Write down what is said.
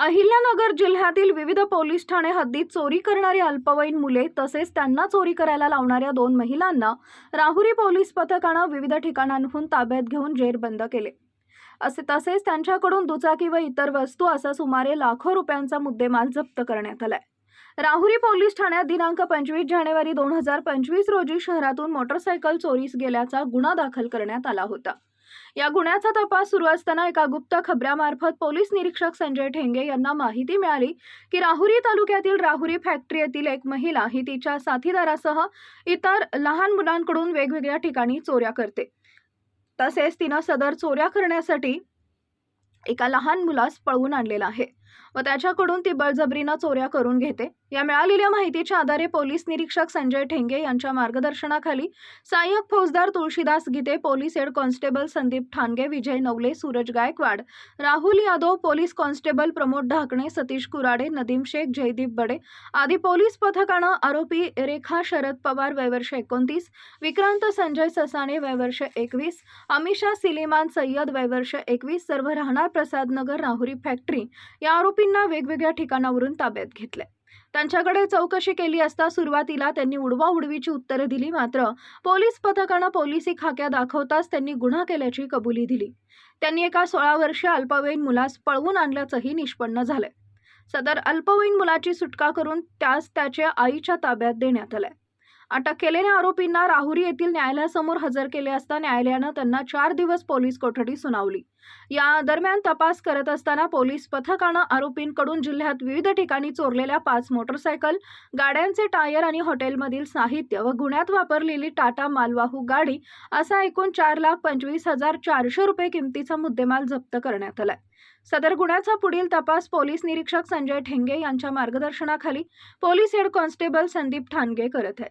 अहिल्यानगर जिल्ह्यातील विविध पोलीस ठाणे हद्दीत चोरी करणारी अल्पवयीन मुले तसेच त्यांना चोरी करायला लावणाऱ्या दोन महिलांना राहुरी पोलीस पथकानं विविध ठिकाणांहून ताब्यात घेऊन जेरबंद केले. असे तसेच त्यांच्याकडून दुचाकी व इतर वस्तू असा सुमारे लाखो रुपयांचा मुद्देमाल जप्त करण्यात आलाय. राहुरी पोलीस ठाण्यात दिनांक पंचवीस जानेवारी दोन हजार पंचवीस रोजी शहरातून मोटरसायकल चोरीस गेल्याचा गुन्हा दाखल करण्यात आला होता. या गुन्ह्याचा तपास सुरू असताना एका गुप्त खबऱ्यामार्फत पोलीस निरीक्षक संजय ठेंगे यांना माहिती मिळाली की राहुरी तालुक्यातील राहुरी फॅक्टरी येथील एक महिला ही तिच्या साथीदारासह इतर लहान मुलांकडून वेगवेगळ्या ठिकाणी चोऱ्या करते. तसेच तिनं सदर चोऱ्या करण्यासाठी एका लहान मुलास पळवून आणलेला आहे. व त्याच्याकडून ती बळजबरीनं चोऱ्या करून घेते. या मिळालेल्या माहितीच्या आधारे पोलीस निरीक्षक संजय ठेंगे यांच्या मार्गदर्शनाखाली सहाय्यक फौजदार Tulshidas Gite police head constable Sandeep Thange Vijay Navale Suraj Gaikwad Rahul Yadav police constable Pramod Dhakane Satish Kurade Nadeem Shaikh Jaydeep Bade आदी पोलीस पथकानं आरोपी रेखा शरद पवार वयवर्ष एकोणतीस विक्रांत संजय ससाणे वयवर्ष एकवीस अमिषा सिलिमान सय्यद वयवर्ष एकवीस सर्व राहणार प्रसादनगर राहुरी फॅक्टरी या आरोपींना वेगवेगळ्या ठिकाणावरून ताब्यात घेतले त्यांच्याकडे चौकशी केली असता सुरुवातीला त्यांनी उडवा उडवीची उत्तरे दिली मात्र पोलीस पथकानं पोलिसी खाक्या दाखवताच त्यांनी गुन्हा केल्याची कबुली दिली. त्यांनी एका सोळा वर्षीय अल्पवयीन मुलास पळवून आणल्याचंही निष्पन्न झालंय. सदर अल्पवयीन मुलाची सुटका करून त्यास त्याच्या आईच्या ताब्यात देण्यात आलंय. अटक केलेल्या आरोपींना राहुरी येथील न्यायालयासमोर हजर केले असता न्यायालयानं त्यांना चार दिवस पोलीस कोठडी सुनावली. या दरम्यान तपास करत असताना पोलीस पथकानं आरोपींकडून जिल्ह्यात विविध ठिकाणी चोरलेल्या पाच मोटरसायकल गाड्यांचे टायर आणि हॉटेलमधील साहित्य व गुन्ह्यात वापरलेली टाटा मालवाहू गाडी असा एकूण चार लाख पंचवीस हजार चारशे रुपये किमतीचा मुद्देमाल जप्त करण्यात आलाय. सदर गुन्ह्याचा पुढील तपास पोलीस निरीक्षक संजय ठेंगे यांच्या मार्गदर्शनाखाली police head constable Sandeep Thange करत आहेत.